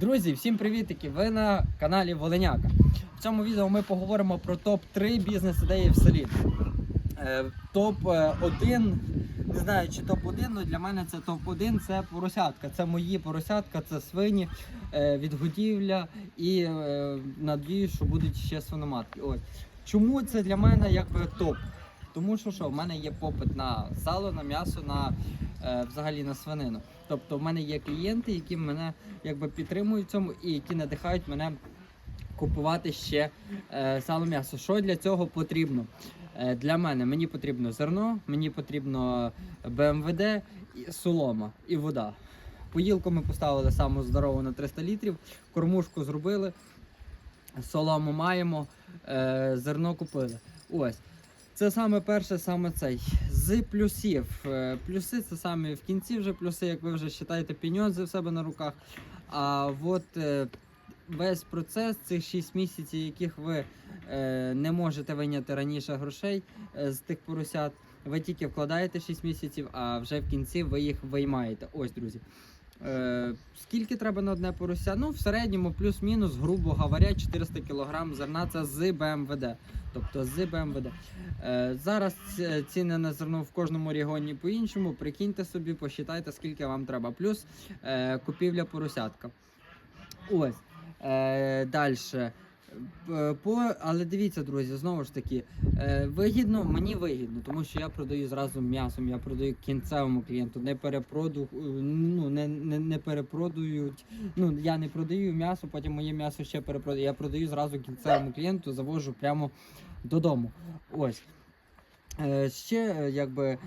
Друзі, всім привітики! Ви на каналі Волиняка. В цьому відео ми поговоримо про топ-3 бізнес-ідеї в селі. Е, Топ-1, не знаю чи топ-1, але для мене це топ-1 це поросятка. Це мої поросятка, це свині, е, відгодівля і е, надію, що будуть ще свиноматки. Ось. Чому це для мене якби топ? Тому що що, в мене є попит на сало, на м'ясо, на взагалі на свинину. Тобто в мене є клієнти, які мене якби підтримують в цьому і які надихають мене купувати ще е, сало м'ясо. Що для цього потрібно? Е, для мене мені потрібно зерно, мені потрібно БМВД, солома і вода. Поїлку ми поставили саму здорову на 300 літрів, кормушку зробили, солому маємо, е, зерно купили. Ось. Це саме перше, саме цей. З плюсів. Е, Плюси це саме в кінці вже плюси, як ви вже вважаєте, піньози в себе на руках. А от е, весь процес цих 6 місяців, яких ви е, не можете вийняти раніше грошей з тих поросят, ви тільки вкладаєте 6 місяців, а вже в кінці ви їх виймаєте. Ось, друзі. Е, скільки треба на одне порося? Ну, в середньому плюс-мінус, грубо говоря, 400 кг зерна це з БМВД. Тобто з БМВД. Е, зараз ціни на зерно в кожному регіоні по-іншому. Прикиньте собі, посчитайте, скільки вам треба. Плюс е, купівля поросятка. Ось. Е, Далі. По, але дивіться, друзі, знову ж таки, е, вигідно, мені вигідно, тому що я продаю зразу м'ясом, я продаю кінцевому клієнту, не перепроду, ну, не, не, не перепродують. Ну, я не продаю м'ясо, потім моє м'ясо ще перепродаю. Я продаю зразу кінцевому клієнту, завожу прямо додому. Ось. Е, ще е, якби е,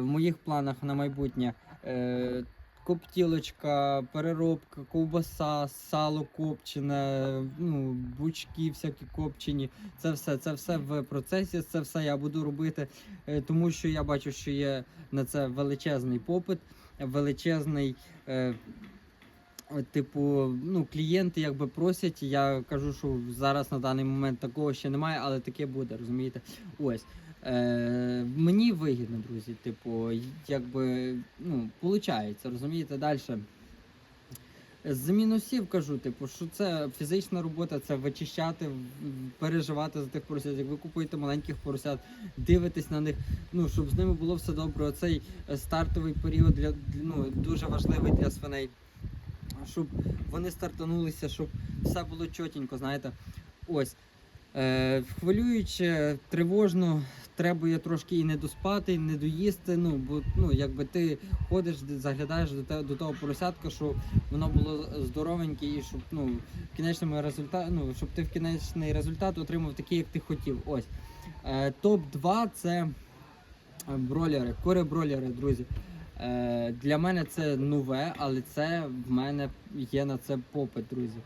в моїх планах на майбутнє е, коптілочка, переробка, ковбаса, сало копчене, ну, бучки всякі копчені. Це все, це все в процесі, це все я буду робити, е, тому що я бачу, що є на це величезний попит, величезний. Е, Типу, ну, клієнти якби просять. Я кажу, що зараз на даний момент такого ще немає, але таке буде, розумієте? Ось. Е, мені вигідно, друзі. Типу, якби, ну, виходить, розумієте, далі. З мінусів кажу, типу, що це фізична робота, це вичищати, переживати за тих поросят. Як ви купуєте маленьких поросят, дивитесь на них, ну щоб з ними було все добре. Оцей е, стартовий період для ну, дуже важливий для свиней. Щоб вони стартанулися, щоб все було чотенько, знаєте. Ось. Е, хвилююче, тривожно, требує трошки і не доспати, і не доїсти. Ну, бо ну, якби ти ходиш, заглядаєш до, до того поросятка, щоб воно було здоровеньке і щоб ну, кінечному результаті, ну, щоб ти в кінечний результат отримав такий, як ти хотів. Ось. Е, Топ-2 це е, бролери, кури-бролери, друзі. Е, для мене це нове, але це в мене є на це попит, друзі.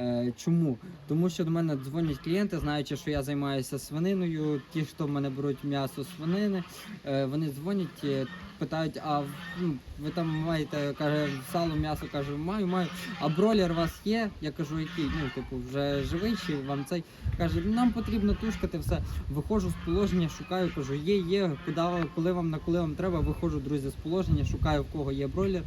Е, чому? Тому що до мене дзвонять клієнти, знаючи, що я займаюся свининою. Ті, хто в мене беруть м'ясо свинини, е, вони дзвонять, е, питають, а ну, ви там маєте каже, сало, м'ясо кажу, маю, маю. А бролер у вас є? Я кажу, який? Ну, типу, вже живий чи вам цей каже, нам потрібно тушкати все. Виходжу з положення, шукаю, кажу, є, є, куди, коли вам на коли вам треба, виходжу, друзі, з положення, шукаю в кого є бройлер,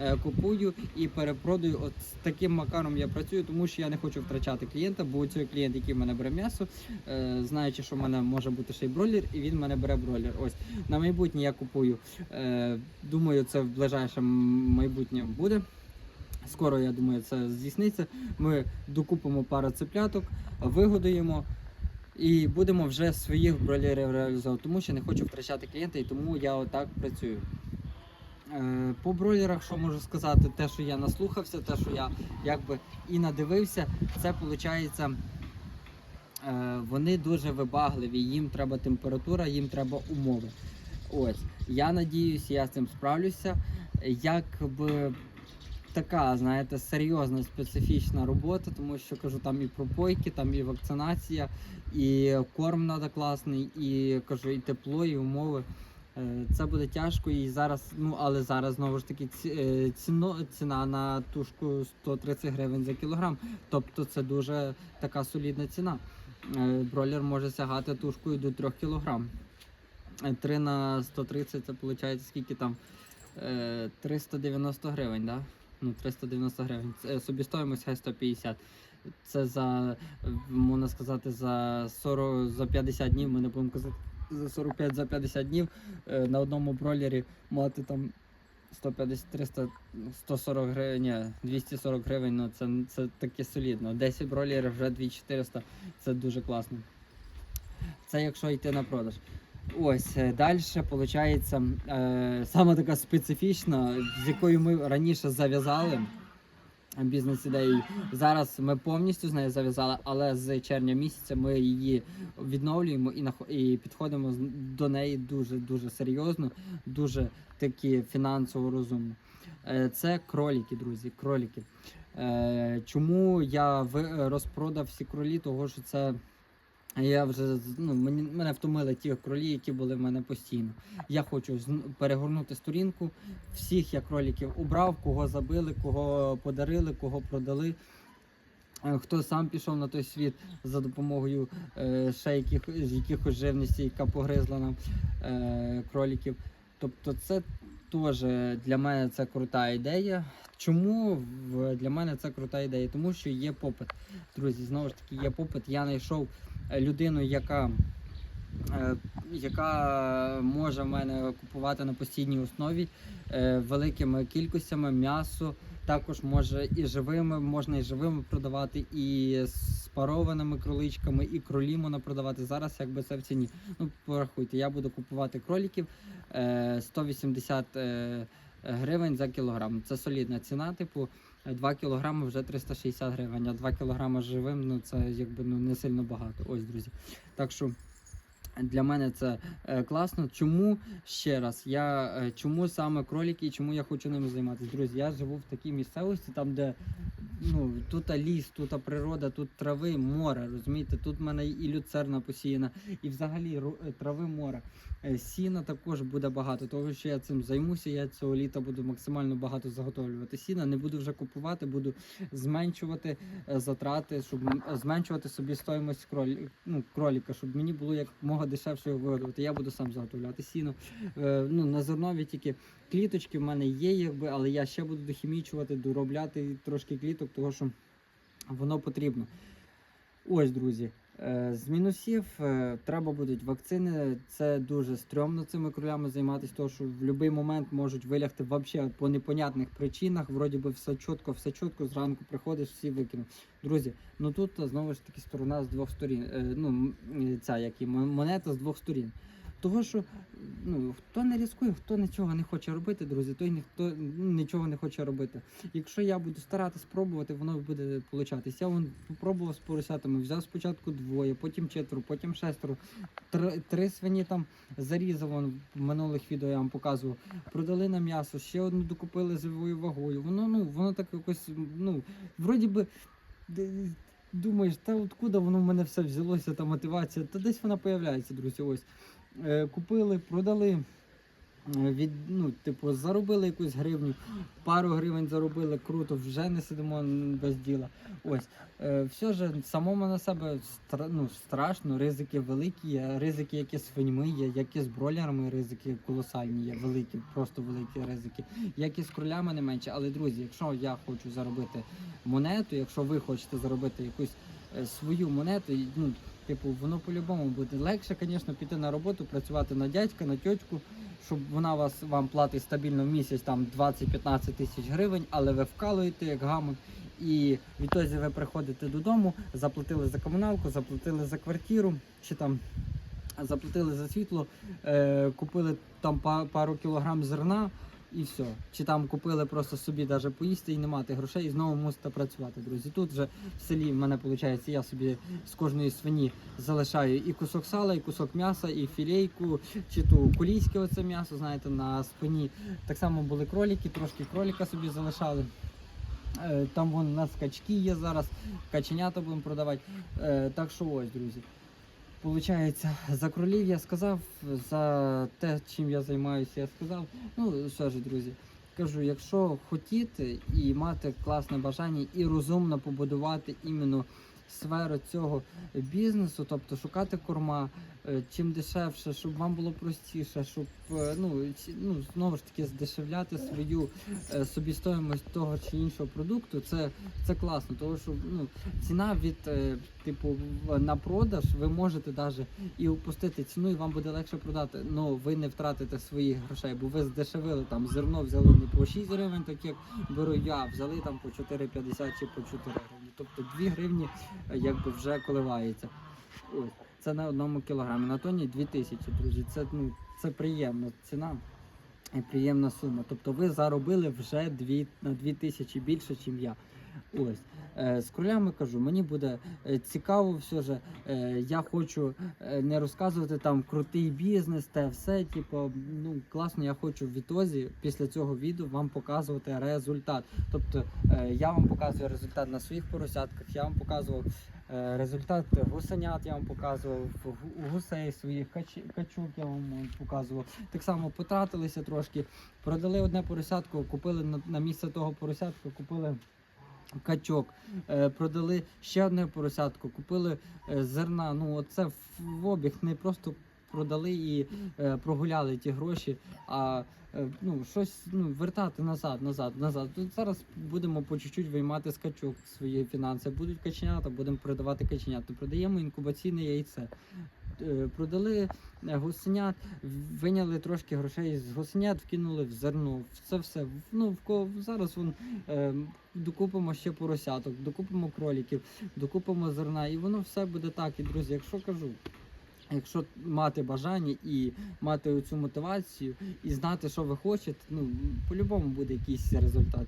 е, купую і перепродаю. От з таким макаром я працюю, тому що я не хочу втрачати клієнта, бо цей клієнт, який в мене бере м'ясо, е, знаючи, що в мене може бути ще й бройлер, і він в мене бере бройлер. Ось на майбутнє я купую. Е, думаю, це в ближайшому майбутнє буде. Скоро, я думаю, це здійсниться. Ми докупимо пару цепляток, вигодуємо і будемо вже своїх бройлерів реалізовувати, тому що не хочу втрачати клієнта і тому я отак працюю. Е, По бройлерах, що можу сказати, те, що я наслухався, те, що я якби і надивився, це виходить. Вони дуже вибагливі, їм треба температура, їм треба умови. Ось, я надіюсь, я з цим справлюся. Якби така, знаєте, серйозна специфічна робота, тому що кажу, там і пропойки, там і вакцинація, і корм треба класний, і кажу, і тепло, і умови. Е, Це буде тяжко і зараз, ну але зараз знову ж таки е, ціно, ціна на тушку 130 гривень за кілограм. Тобто це дуже така солідна ціна. Е, Бройлер може сягати тушкою до 3 кілограм. 3 на 130 це виходить скільки там? Е, 390 гривень, да? Ну, 390 гривень. Це собівартість хай 150. Це за, е, можна сказати, за 40, за 50 днів, ми не будемо казати за 45 за 50 днів е, на одному бройлері мати там 150, 300, 140 гривень, ні, 240 гривень, ну це, це таке солідно. 10 бройлерів вже 2400, це дуже класно. Це якщо йти на продаж. Ось далі виходить е, саме така специфічна, з якою ми раніше зав'язали бізнес-ідею. Зараз ми повністю з нею зав'язали, але з червня місяця ми її відновлюємо і, і підходимо до неї дуже дуже серйозно, дуже таки фінансово розумно. Е, Це кроліки, друзі. Кроліки. Е, Чому я розпродав всі кролі? Того що це. Я вже ну, мені, мене втомили ті кролі, які були в мене постійно. Я хочу перегорнути сторінку. Всіх я кроліків убрав, кого забили, кого подарили, кого продали. Е, Хто сам пішов на той світ за допомогою е, ще яких, якихось живності, яка погризла нам е, кроліків. Тобто, це теж для мене це крута ідея. Чому для мене це крута ідея? Тому що є попит. Друзі, знову ж таки, є попит. Я знайшов людину, яка, е, яка може в мене купувати на постійній основі е, великими кількостями м'ясо. Також може і живими, можна і живими продавати, і з парованими кроличками, і кролі можна продавати. Зараз якби це в ціні. Ну, порахуйте, я буду купувати кроліків е, 180 е, гривень за кілограм. Це солідна ціна, типу. 2 кілограми вже 360 гривень, а 2 кілограми живим, ну це якби ну не сильно багато. Ось, друзі. Так що для мене це е, класно. Чому ще раз? Я е, чому саме кролики і чому я хочу ними займатися? Друзі, я живу в такій місцевості, там де ну тут ліс, тут природа, тут трави, море. Розумієте, тут в мене і люцерна посіяна, і взагалі е, трави море. Сіна також буде багато, того що я цим займуся. Я цього літа буду максимально багато заготовлювати сіна. Не буду вже купувати, буду зменшувати затрати, щоб зменшувати собі стоїмость кролі, ну, кроліка, щоб мені було як мога дешевше виготовити. Я буду сам заготовляти сіно. Е, ну, на зернові тільки кліточки в мене є, якби, але я ще буду дохімічувати, доробляти трошки кліток, тому що воно потрібно. Ось, друзі. Е, З мінусів е, треба будуть вакцини. Це дуже стрьомно цими кролями займатися, тому що в будь-який момент можуть вилягти вообще по непонятних причинах. Вроді би все чітко, все чітко. Зранку приходиш, всі викинуть. Друзі, ну тут знову ж таки сторона з двох сторін. Е, Ну ця як і монета з двох сторін. Того, що ну хто не ризикує, хто нічого не хоче робити, друзі, той ніхто ну, нічого не хоче робити. Якщо я буду старатися спробувати, воно буде получатись. Я вон попробував з поросятами, взяв спочатку двоє, потім четверо, потім шестеро. Три, три свині там зарізав вон, в минулих відео, я вам показував. Продали на м'ясо, ще одну докупили живою вагою. Воно ну воно так якось, ну, вроді би. Думаєш, та откуда воно в мене все взялося, та мотивація, та десь вона появляється, друзі. Ось е, купили, продали. Е, Від, ну, типу, заробили якусь гривню, пару гривень заробили, круто, вже не сидимо без діла. Ось. Е, все ж самому на себе стра, ну, страшно, ризики великі, є, ризики, які з свиньми є, як і з бройлерами, ризики колосальні є, великі, просто великі ризики, як і з кролями не менше. Але друзі, якщо я хочу заробити монету, якщо ви хочете заробити якусь е, свою монету, ну, типу, воно по-любому буде легше, звісно, піти на роботу, працювати на дядька, на тьотьку, щоб вона вас вам платить стабільно в місяць там 20-15 тисяч гривень, але ви вкалуєте як гамон. І відтоді ви приходите додому, заплатили за комуналку, заплатили за квартиру, чи там заплатили за світло, е, купили там пару кілограм зерна і все. Чи там купили просто собі даже поїсти і не мати грошей, і знову мусите працювати, друзі. Тут вже в селі в мене виходить, я собі з кожної свині залишаю і кусок сала, і кусок м'яса, і філейку, чи ту кулійське оце м'ясо, знаєте, на спині. Так само були кролики, трошки кролика собі залишали. Е, Там вон у нас качки є зараз, каченята будемо продавати. Е, Так що ось, друзі. Получається, за кролів я сказав, за те, чим я займаюся, я сказав. Ну, що ж, друзі, кажу, якщо хотіти і мати класне бажання і розумно побудувати іменно сферу цього бізнесу, тобто шукати корма, е, чим дешевше, щоб вам було простіше, щоб е, ну, ну знову ж таки здешевляти свою е, собівартість того чи іншого продукту, це, це класно, тому що ну, ціна від типу на продаж ви можете навіть і опустити ціну, і вам буде легше продати. Ну ви не втратите своїх грошей, бо ви здешевили там зерно, взяли не по 6 гривень, так як беру я, взяли там по 4,50 чи по 4 гривні. Тобто 2 гривні е, якби вже коливається. Ось. Це на одному кілограмі. На тоні 2000, друзі. Це ну це приємна ціна і приємна сума. Тобто ви заробили вже 2, на 2000 більше, ніж я. Ось. Е, З кролями кажу, мені буде е, цікаво все ж. Е, Я хочу не розказувати там крутий бізнес, те все. Типу, ну класно, я хочу в ітозі після цього відео вам показувати результат. Тобто я вам показую результат на своїх поросятках, я вам показував результат гусенят, я вам показував гу- гусей своїх кач- качук, я вам показував. Так само потратилися трошки, продали одне поросятко, купили на, місце того поросятка, купили. Качок, е, продали ще одне поросятко, купили е, зерна. Ну, оце в, обіг не просто продали і е, прогуляли ті гроші, а ну, щось ну, вертати назад, назад, назад. Тут зараз будемо по чуть-чуть виймати з качок свої фінанси. Будуть каченята, будемо продавати каченята. Продаємо інкубаційне яйце. Е, Продали е, гусенят, виняли трошки грошей з гусенят, вкинули в зерно. Це все. Ну, в ко- зараз вон, е, докупимо ще поросяток, докупимо кроліків, докупимо зерна, і воно все буде так. І друзі, якщо кажу, якщо мати бажання і мати оцю мотивацію, і знати, що ви хочете, ну по-любому буде якийсь результат.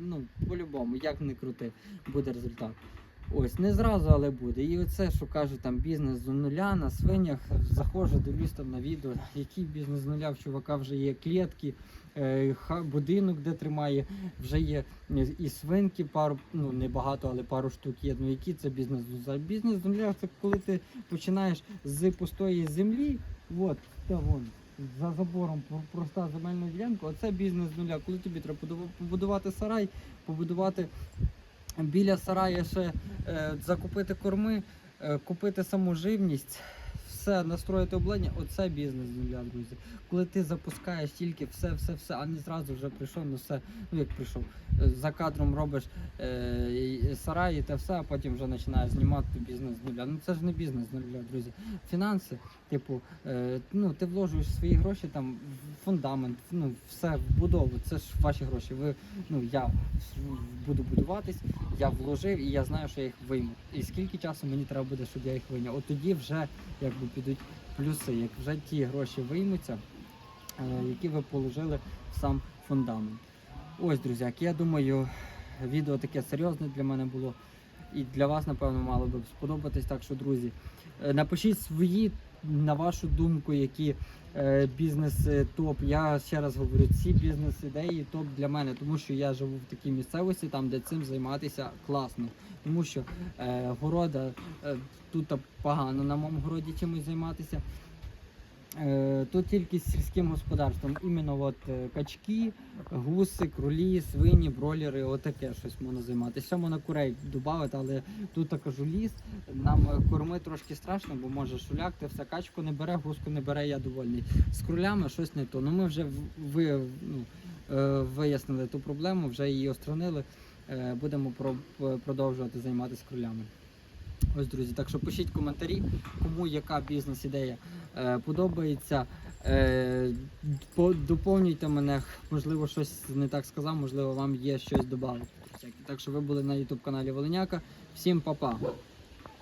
Ну, по-любому, як не крути, буде результат. Ось, не зразу, але буде. І оце, що кажуть, там бізнес з нуля на свинях. Заходжу, дивлюсь там на відео, який бізнес з нуля в чувака вже є клітки, е, будинок, де тримає, вже є і свинки, пару, ну не багато, але пару штук є. Ну який це бізнес з нуля? Бізнес з нуля це коли ти починаєш з пустої землі, от, та вон. За забором проста земельна ділянка, оце бізнес з нуля. Коли тобі треба побудувати сарай, побудувати біля сарая ще е, закупити корми, е, купити саму живність, все настроїти обладнання, оце бізнес з нуля, друзі. Коли ти запускаєш тільки все, все, все, а не зразу вже прийшов, ну все, ну як прийшов, е, за кадром робиш е, сарай і те все, а потім вже починаєш знімати бізнес з нуля. Ну це ж не бізнес з нуля, друзі. Фінанси, типу, е, ну ти вложуєш свої гроші там в фундамент, ну все в будову. Це ж ваші гроші. Ви ну я буду будуватись, я вложив і я знаю, що я їх вийму. І скільки часу мені треба буде, щоб я їх вийняв. От тоді вже якби підуть плюси, як вже ті гроші виймуться, е, які ви положили в сам фундамент. Ось, друзяки, я думаю, відео таке серйозне для мене було. І для вас, напевно, мало би сподобатись. Так що, друзі, е, напишіть свої, на вашу думку, які е, бізнес е, топ. Я ще раз говорю, ці бізнес-ідеї топ для мене, тому що я живу в такій місцевості, там де цим займатися класно. Тому що е, города е, тут погано на моєму городі чимось займатися. Е, Тут тільки з сільським господарством, іменно от е, качки, гуси, кролі, свині, бролери, отаке щось можна займатися. Ще можна курей додати, але тут кажу ліс. Нам е, корми трошки страшно, бо може шуляк, ти все качку не бере, гуску не бере, я довольний. З кролями щось не то. Ну ми вже ви, ну, вияснили ту проблему, вже її остранили. Будемо продовжувати займатися кролями. Ось, друзі, так що пишіть коментарі, кому яка бізнес-ідея е, подобається. Е, по- доповнюйте мене, можливо, щось не так сказав, можливо, вам є щось додати. Так що ви були на YouTube каналі Волиняка. Всім па-па!